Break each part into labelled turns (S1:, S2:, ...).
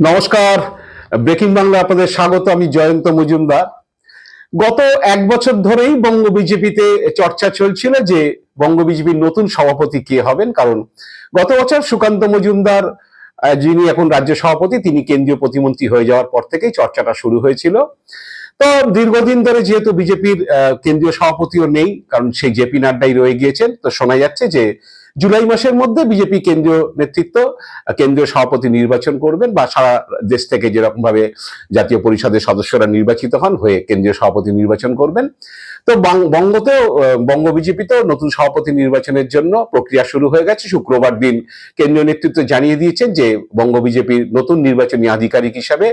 S1: নমস্কার। ব্রেকিং বাংলা আপনাদের স্বাগত, আমি জয়ন্ত মজুমদার। গত এক বছর ধরেই বঙ্গ বিজেপিতে চর্চা চলছিল যে বঙ্গ বিজেপির নতুন সভাপতি কে হবেন, কারণ গত বছর সুকান্ত মজুমদার যিনি এখন রাজ্য সভাপতি, তিনি কেন্দ্রীয় প্রতিমন্ত্রী হয়ে যাওয়ার পর থেকেই চর্চাটা শুরু হয়েছিল। তো দীর্ঘদিন ধরে যেহেতু বিজেপির কেন্দ্রীয় সভাপতিও নেই, কারণ সেই জেপি নাড্ডাই রয়ে গিয়েছেন, তো শোনা যাচ্ছে যে জুলাই মাসের মধ্যে বিজেপি কেন্দ্রীয় নেতৃত্ব কেন্দ্রীয় সভাপতি নির্বাচন করবেন বা সারা দেশ থেকে যেরকম ভাবে জাতীয় পরিষদের সদস্যরা নির্বাচিত হন হয়ে কেন্দ্রীয় সভাপতি নির্বাচন করবেন। তো বঙ্গতেও বঙ্গ বিজেপিতেও নতুন সভাপতি নির্বাচনের জন্য প্রক্রিয়া শুরু হয়ে গেছে। শুক্রবার দিন কেন্দ্রীয় নেতৃত্ব জানিয়ে দিয়েছেন যে বঙ্গ বিজেপির নতুন নির্বাচনী আধিকারিক হিসাবে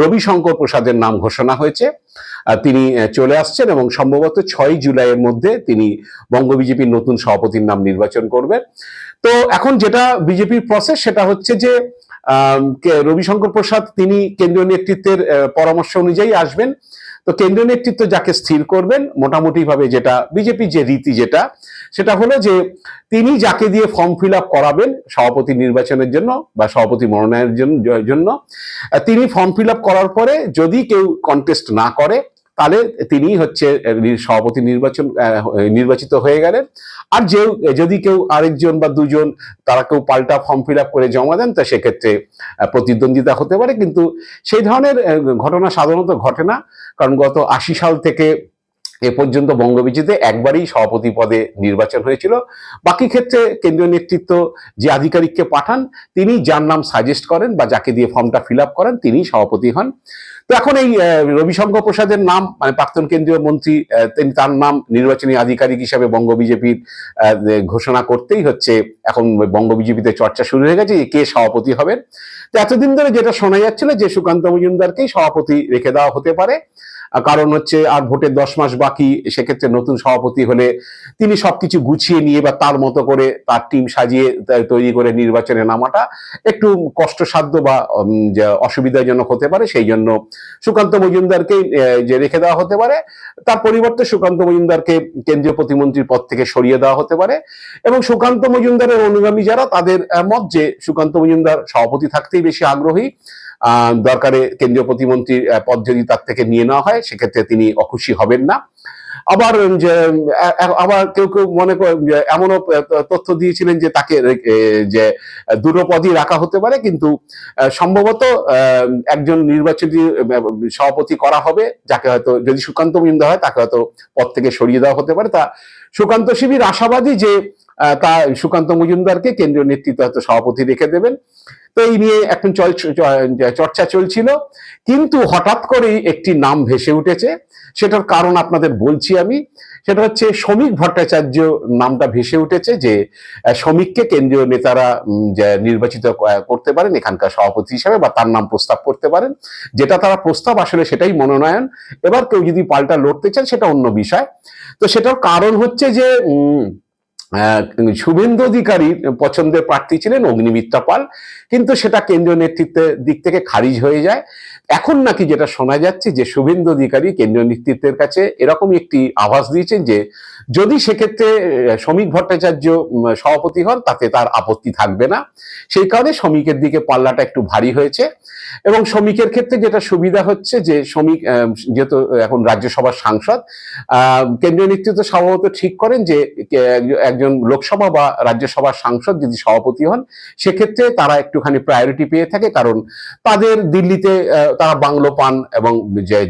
S1: রবিশঙ্কর প্রসাদের নাম ঘোষণা হয়েছে। তিনি চলে আসছেন এবং সম্ভবত ছয় জুলাইয়ের মধ্যে তিনি বঙ্গ বিজেপির নতুন সভাপতির নাম নির্বাচন করবেন। তো এখন যেটা বিজেপির প্রসেস সেটা হচ্ছে যে রবিশঙ্কর প্রসাদ, তিনি কেন্দ্রীয় নেতৃত্বের পরামর্শ অনুযায়ী আসবেন। তো কেন্দ্রীয় নেতৃত্ব যাকে স্থির করবেন মোটামুটি ভাবে যেটা বিজেপি যে রীতি যেটা, সেটা হলো যে তিনি যাকে দিয়ে ফর্ম ফিল আপ করাবেন সভাপতি নির্বাচনের জন্য বা সভাপতি মনোনয়নের জন্য তিনি ফর্ম ফিল আপ করার পরে যদি কেউ কন্টেস্ট না করে তাহলে তিনি হচ্ছে সভাপতি নির্বাচন নির্বাচিত হয়ে গেলেন। আর যে যদি কেউ আরেকজন বা দুজন তারা কেউ পাল্টা ফর্ম ফিল করে জমা দেন, তো সেক্ষেত্রে প্রতিদ্বন্দ্বিতা হতে পারে। কিন্তু সেই ধরনের ঘটনা সাধারণত ঘটে না। কারণ গত আশি সাল থেকে এ পর্যন্ত বঙ্গবিজিতে একবারই সভাপতি পদে নির্বাচন হয়েছিল। বাকি ক্ষেত্রে কেন্দ্রীয় নেতৃত্ব যে আধিকারিককে পাঠান, তিনি যার নাম সাজেস্ট করেন বা যাকে দিয়ে ফর্মটা ফিল করেন, তিনি সভাপতি হন। তো এখন এই রবিশঙ্কর প্রসাদের নাম মানে প্রাক্তন কেন্দ্রীয় মন্ত্রী তিনি তার নাম নির্বাচনী আধিকারিক হিসাবে বঙ্গ বিজেপির ঘোষণা করতেই হচ্ছে। এখন বঙ্গ বিজেপিতে চর্চা শুরু হয়ে গেছে কে সভাপতি হবেন। তো এতদিন ধরে যেটা শোনা যাচ্ছিল যে সুকান্ত মজুমদারকেই সভাপতি রেখে দেওয়া হতে পারে। কারণ হচ্ছে আর ভোটের দশ মাস বাকি, সেক্ষেত্রে নতুন সভাপতি হলে তিনি সবকিছু গুছিয়ে নিয়ে বা তার মতো করে তার টিম সাজিয়ে তৈরি করে নির্বাচনে নামাটা একটু কষ্টসাধ্য বা অসুবিধাজনক হতে পারে, সেই জন্য সুকান্ত মজুমদারকে যে রেখে দেওয়া হতে পারে। তার পরিবর্তে সুকান্ত মজুমদারকে কেন্দ্রীয় প্রতিমন্ত্রীর পদ থেকে সরিয়ে দেওয়া হতে পারে। এবং সুকান্ত মজুমদারের অনুগামী যারা, তাদের মত যে সুকান্ত মজুমদার সভাপতি থাকতেই বেশি আগ্রহী। দরকারে কেন্দ্রীয় প্রতিমন্ত্রীর পদ যদি তার থেকে নিয়ে নেওয়া হয় সেক্ষেত্রে তিনি অখুশি হবেন না। আবার যে আবার কেউ কেউ মনে এমনও তথ্য দিয়েছিলেন যে তাকে যে দুটো পদই রাখা হতে পারে কিন্তু সম্ভবত একজন নির্বাচিত আহ, সভাপতি করা হবে যাকে হয়তো যদি সুকান্ত মজুমদার হয় তাকে হয়তো পদ থেকে সরিয়ে দেওয়া হতে পারে। তা সুকান্ত শিবির আশাবাদী যে তা সুকান্ত মজুমদারকে কেন্দ্রীয় নেতৃত্ব হয়তো সভাপতি রেখে দেবেন। তো এই নিয়ে এখন চর্চা চলছিল। কিন্তু হঠাৎ করেই একটি নাম ভেসে উঠেছে। সেটার কারণ আপনাদের বলছি আমি। সেটা হচ্ছে শ্রমিক ভট্টাচার্য নামটা ভেসে উঠেছে যে শ্রমিককে কেন্দ্রীয় নেতারা নির্বাচিত করতে পারেন, এখানকার সভাপতি হিসাবে বা তার নাম প্রস্তাব করতে পারেন। যেটা তারা প্রস্তাব, আসলে সেটাই মনোনয়ন। এবার কেউ যদি পাল্টা লড়তে চান সেটা অন্য বিষয়। তো সেটার কারণ হচ্ছে যে শুভেন্দু অধিকারীর পছন্দের প্রার্থী ছিলেন অগ্নিমিত্রা পাল কিন্তু সেটা কেন্দ্রীয় নেতৃত্বের দিক থেকে খারিজ হয়ে যায়। এখন নাকি যেটা শোনা যাচ্ছে যে শুভেন্দু অধিকারী কেন্দ্রীয় নেতৃত্বের কাছে এরকমই একটি আভাস দিয়েছেন যে যদি সেক্ষেত্রে আহ, শ্রমিক ভট্টাচার্য সভাপতি হন তাতে তার আপত্তি থাকবে না। সেই কারণে শ্রমিকের দিকে পাল্লাটা একটু ভারী হয়েছে। এবং শ্রমিকের ক্ষেত্রে যেটা সুবিধা হচ্ছে যে শ্রমিক যেহেতু এখন রাজ্যসভার সাংসদ কেন্দ্রীয় নেতৃত্ব স্বভাবত ঠিক করেন যে একজন লোকসভা বা রাজ্যসভার সাংসদ যদি সভাপতি হন, সেক্ষেত্রে তারা একটুখানি প্রায়োরিটি পেয়ে থাকে কারণ তাদের দিল্লিতে তারা বাংলো পান এবং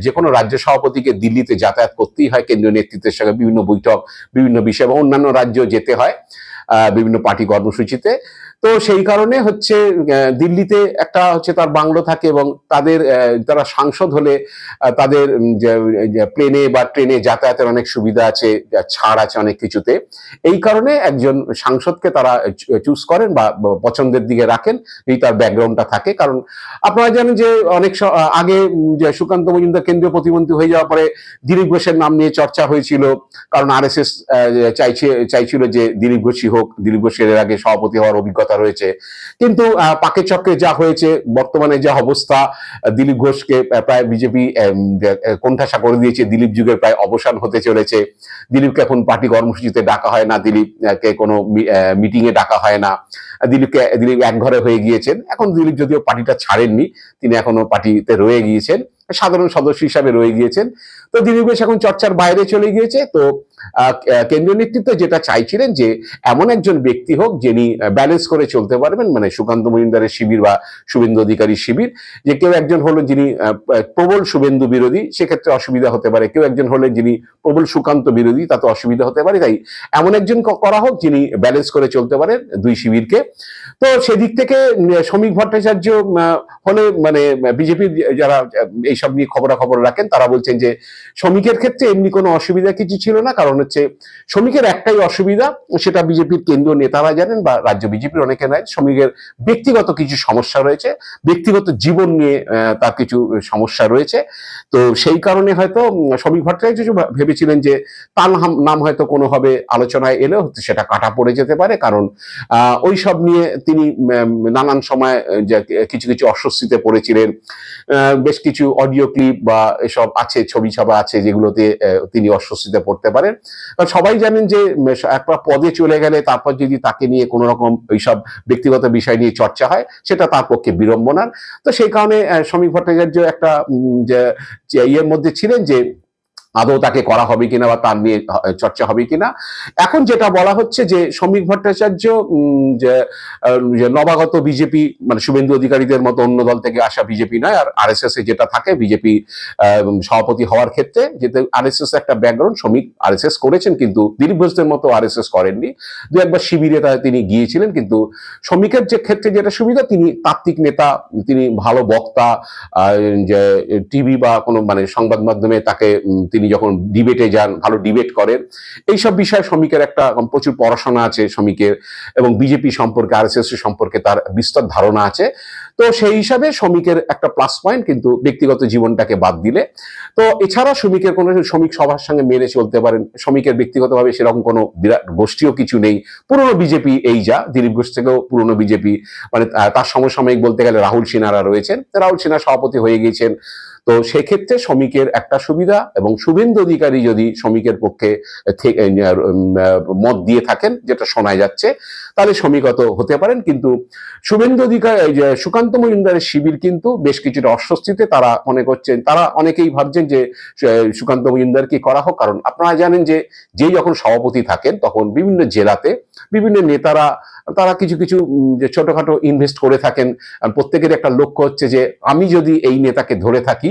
S1: যে কোনো রাজ্য সভাপতিকে দিল্লিতে যাতায়াত করতেই হয়, কেন্দ্রীয় নেতৃত্বের সঙ্গে বিভিন্ন বৈঠক, বিভিন্ন বিষয় এবং অন্যান্য রাজ্য যেতে হয় বিভিন্ন পার্টি কর্মসূচিতে। তো সেই কারণে হচ্ছে দিল্লিতে একটা হচ্ছে তার বাংলো থাকে এবং তাদের তারা সাংসদ হলে তাদের প্লেনে বা ট্রেনে যাতায়াতের অনেক সুবিধা আছে ছাড় আছে অনেক কিছুতে। এই কারণে একজন সাংসদকে তারা চুজ করেন বা পছন্দের দিকে রাখেন, যদি তার ব্যাকগ্রাউন্ডটা থাকে। কারণ আপনারা জানেন যে অনেক আগে সুকান্ত মজুমদার কেন্দ্রীয় প্রতিমন্ত্রী হয়ে যাওয়ার পরে দিলীপ ঘোষের নাম নিয়ে চর্চা হয়েছিল। কারণ আর এস এস চাইছে, চাইছিল যে দিলীপ ঘোষই হোক, দিলীপ ঘোষের আগে সভাপতি হওয়ার অভিজ্ঞতা অনিশ্চয়তা রয়েছে। কিন্তু পাকে চক্রে যা হয়েছে, বর্তমানে যা অবস্থা দিলীপ ঘোষকে প্রায় বিজেপি কোণঠাসা করে দিয়েছে। দিলীপ যুগের প্রায় অবসান হতে চলেছে। দিলীপকে এখন পার্টি কর্মসূচিতে ডাকা হয় না। দিলীপকে কোনো মিটিং এ ডাকা হয় না। দিলীপকে, দিলীপ এক ঘরে হয়ে গিয়েছেন। এখন দিলীপ যদিও পার্টিটা ছাড়েননি, তিনি এখনও পার্টিতে রয়ে গিয়েছেন। সাধারণ সদস্য হিসাবে রয়ে গিয়েছেন। তো দিলীপ ঘোষ এখন চর্চার বাইরে চলে গিয়েছে। তো কেন্দ্রীয় নেতৃত্ব যেটা চাইছিলেন যে এমন একজন ব্যক্তি হোক যিনি ব্যালেন্স করে চলতে পারবেন মানে সুকান্ত মজুমদারের শিবির বা শুভেন্দু অধিকারীর শিবির, যে কেউ একজন হলো যিনি প্রবল শুভেন্দু বিরোধী, সেক্ষেত্রে অসুবিধা হতে পারে। কেউ একজন হলেন যিনি প্রবল সুকান্ত বিরোধী, তাতে অসুবিধা হতে পারে। তাই এমন একজন করা হোক যিনি ব্যালেন্স করে চলতে পারেন দুই শিবিরকে। তো সেদিক থেকে শ্রমিক ভট্টাচার্য হলে মানে বিজেপির যারা এইসব নিয়ে খবরাখবর রাখেন, তারা বলছেন যে শ্রমিকের ক্ষেত্রে এমনি কোনো অসুবিধা কিছু ছিল না, কারণ হচ্ছে শ্রমিকের একটাই অসুবিধা, সেটা বিজেপির কেন্দ্রীয় নেতারা জানেন বা রাজ্য বিজেপির অনেকে নাই, শ্রমিকের ব্যক্তিগত কিছু সমস্যা রয়েছে, ব্যক্তিগত জীবন নিয়ে তার কিছু সমস্যা রয়েছে। তো সেই কারণে হয়তো শ্রমিক ভট্টাচার্য ভেবেছিলেন যে তার নাম- হয়তো কোনোভাবে আলোচনায় এলেও সেটা কাটা পড়ে যেতে পারে, কারণ ওই সব নিয়ে তিনি নানান সময় কিছু কিছু অস্বস্তিতে পড়েছিলেন। বেশ কিছু অডিও ক্লিপ বা এসব আছে, ছবি ছাপা আছে যেগুলোতে তিনি অস্বস্তিতে পড়তে পারেন। কারণ সবাই জানেন যে একটা পদে চলে গেলে তারপর যদি তাকে নিয়ে কোনো রকম এইসব ব্যক্তিগত বিষয় নিয়ে চর্চা হয়, সেটা তার পক্ষে বিড়ম্বনার। তো সেই কারণে শ্রমিক ভট্টাচার্য একটা যে ইয়ের মধ্যে ছিলেন যে আদৌ তাকে করা হবে কিনা বা তার নিয়ে চর্চা হবে কিনা। এখন যেটা বলা হচ্ছে যে শ্রমিক ভট্টাচার্য যে নবাগত বিজেপি মানে শুভেন্দু অধিকারীদের মতো অন্য দল থেকে আসা বিজেপি নয়, আর আরএসএস এ যেটা থাকে বিজেপি সভাপতি হওয়ার ক্ষেত্রে যেতে এস একটা ব্যাকগ্রাউন্ড শ্রমিক আরএসএস করেছেন কিন্তু দিলীপ ঘোষদের মতো এস করেননি। দু একবার শিবিরে তিনি গিয়েছিলেন, কিন্তু শ্রমিকের যে ক্ষেত্রে যেটা সুবিধা, তিনি তাত্ত্বিক নেতা, তিনি ভালো বক্তা টিভি বা কোনো মানে সংবাদ মাধ্যমে তাকে তিনি যখন ডিবেটে যান, ভালো ডিবেট করেন, এইসব বিষয়ে শ্রমিকের একটা প্রচুর পড়াশোনা আছে শ্রমিকের এবং বিজেপি সম্পর্কে আরএসএস সম্পর্কে তার বিস্তর ধারণা আছে। তো সেই হিসাবে শ্রমিকের একটা প্লাস পয়েন্ট কিন্তু ব্যক্তিগত জীবনটাকে বাদ দিলে। তো এছাড়া শ্রমিকের কোনো শ্রমিক সবার সঙ্গে মেনে চলতে পারেন, শ্রমিকের ব্যক্তিগতভাবে সেরকম কোনো বিরাট গোষ্ঠীও কিছু নেই। পুরনো বিজেপি এই যা, দিলীপ ঘোষ থেকেও পুরনো বিজেপি মানে তার সমসাময়িক বলতে গেলে রাহুল সিনহারা রয়েছেন। রাহুল সিনহা সভাপতি হয়ে গিয়েছেন। তো সেক্ষেত্রে শ্রমিকের একটা সুবিধা এবং শুভেন্দু অধিকারী যদি শ্রমিকের পক্ষে মত দিয়ে থাকেন, যেটা শোনা যাচ্ছে, তাহলে শ্রমিকত হতে পারেন। কিন্তু শুভেন্দু অধিকার যে সুকান্ত মজুমদারের শিবির কিন্তু বেশ কিছুটা অস্বস্তিতে তারা মনে করছেন, তারা অনেকেই ভাবছেন যে সুকান্ত মজুমদার কি করা হোক। কারণ আপনারা জানেন যে, যেই যখন সভাপতি থাকেন, তখন বিভিন্ন জেলাতে বিভিন্ন নেতারা, তারা কিছু কিছু যে ছোটখাটো ইনভেস্ট করে থাকেন। প্রত্যেকের একটা লক্ষ্য হচ্ছে যে, আমি যদি এই নেতাকে ধরে থাকি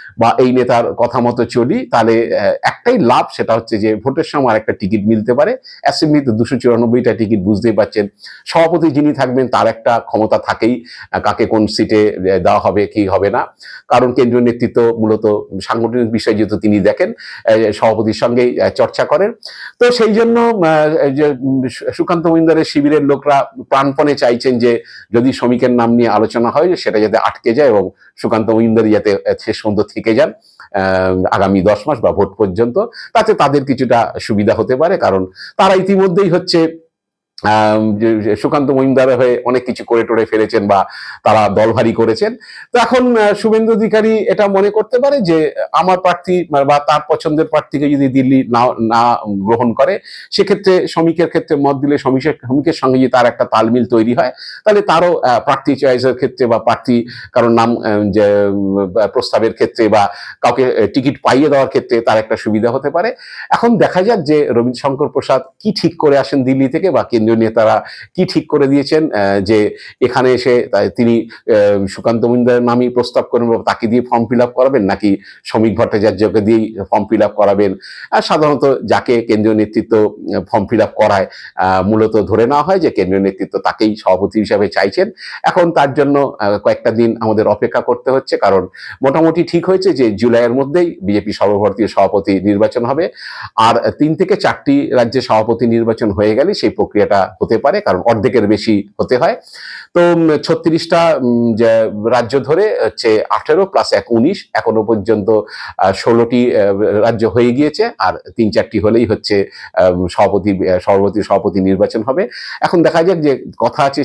S1: বা এই নেতার কথা মতো চলি, তাহলে একটাই লাভ সেটা হচ্ছে যে ভোটের সময় একটা টিকিট মিলতে পারে। অ্যাসেম্বলিতে দুশো চুরানব্বইটা টিকিট বুঝতেই পারছেন। সভাপতি যিনি থাকবেন, তার একটা ক্ষমতা থাকেই কাকে কোন সিটে দেওয়া হবে, কি হবে না। কারণ কেন্দ্রীয় নেতৃত্ব মূলত সাংগঠনিক বিষয় যেহেতু তিনি দেখেন সভাপতির সঙ্গেই চর্চা করেন। তো সেই জন্য সুকান্ত মহিন্দারের শিবিরের লোকরা প্রাণপণে চাইছেন যে, যদি শ্রমিকের নাম নিয়ে আলোচনা হয়, সেটা যাতে আটকে যায় এবং সুকান্ত মহিন্দারি যাতে শেষ পর্যন্ত থেকে যান আগামী দশ মাস বা ভোট পর্যন্ত। তাতে তাদের কিছুটা সুবিধা হতে পারে, কারণ তারা ইতিমধ্যেই হচ্ছে সুকান্ত মহিন্দার হয়ে অনেক কিছু করে টোরে ফেলেছেন বা তারা দল ভারী করেছেন। তো এখন শুভেন্দু অধিকারী এটা মনে করতে পারে যে, আমার প্রার্থী বা তার পছন্দের প্রার্থীকে যদি দিল্লি না না গ্রহণ করে, সেক্ষেত্রে শ্রমিকের ক্ষেত্রে মত দিলে শ্রমিকের শ্রমিকের সঙ্গে যদি তার একটা তালমিল তৈরি হয়, তাহলে তারও প্রার্থী চয়েসের ক্ষেত্রে বা প্রার্থী কারোর নাম যে প্রস্তাবের ক্ষেত্রে বা কাউকে টিকিট পাইয়ে দেওয়ার ক্ষেত্রে তার একটা সুবিধা হতে পারে। এখন দেখা যাক যে রবীন্দ্র শঙ্কর প্রসাদ কি ঠিক করে আসেন দিল্লি থেকে বা কেন্দ্রীয় নেতারা কি ঠিক করে দিয়েছেন যে এখানে এসে তিনি সুকান্ত মজুমদারের নামই প্রস্তাব করবেন বা তাকে দিয়ে ফর্ম ফিল আপ করাবেন নাকি শ্রমিক ভট্টাচার্যকে দিয়েই ফর্ম ফিল আপ করাবেন? আর সাধারণত যাকে কেন্দ্রীয় নেতৃত্ব ফর্ম ফিল আপ করায় মূলত ধরে নেওয়া হয় যে কেন্দ্রীয় নেতৃত্ব তাকেই সভাপতি হিসাবে চাইছেন। এখন তার জন্য কয়েকটা দিন আমাদের অপেক্ষা করতে হচ্ছে কারণ মোটামুটি ঠিক হয়েছে যে জুলাইয়ের মধ্যেই বিজেপি সর্বভারতীয় সভাপতি নির্বাচন হবে। আর তিন থেকে চারটি রাজ্যে সভাপতি নির্বাচন হয়ে গেলে সেই প্রক্রিয়াটা হতে পারে, কারণ অর্ধেকের বেশি হতে হয়। তো ছত্রিশটা রাজ্য ধরে, হচ্ছে আঠেরো প্লাস এক উনিশ, এখনও পর্যন্ত ষোলোটি রাজ্য হয়ে গিয়েছে, আর তিন চারটি হলেই হচ্ছে সভাপতি সভাপতি সভাপতি নির্বাচন হবে। এখন দেখা যাক যে কথা আছে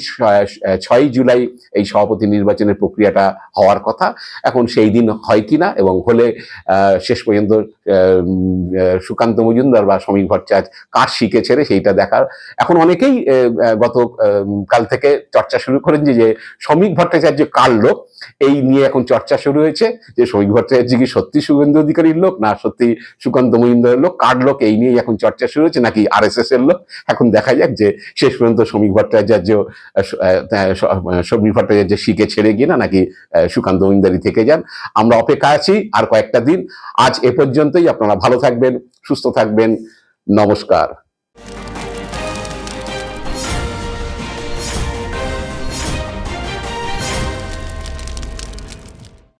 S1: ছয় জুলাই এই সভাপতি নির্বাচনের প্রক্রিয়াটা হওয়ার কথা। এখন সেই দিন হয় কিনা, এবং হলে শেষ পর্যন্ত সুকান্ত মজুমদার বা শ্রমিক ভট্টাচার্য কার শিখেছে ছেড়ে সেইটা দেখার। এখন অনেকেই গত কাল থেকে চর্চা শুরু করেন যে, সমীর ভট্টাচার্য কার লোক? এই নিয়ে এখন চর্চা শুরু হয়েছে যে শ্রমিক ভট্টাচার্য কি সত্যি শুভেন্দু অধিকারীর লোক না সত্যি সুকান্ত মজুমদারের লোক? কার লোক? এই নিয়ে এখন চর্চা শুরু হয়েছে নাকি আর এস এস এর লোক? এখন দেখা যাক যে শেষ পর্যন্ত শ্রমিক ভট্টাচার্য আহ, স- আহ, আহ, শ্রমিক ভট্টাচার্য শিখে ছেড়ে গিয়ে না নাকি সুকান্ত মজুমদারি থেকে যান। আমরা অপেক্ষা আছি আর কয়েকটা দিন। আজ এ পর্যন্তই। আপনারা ভালো থাকবেন সুস্থ থাকবেন। নমস্কার।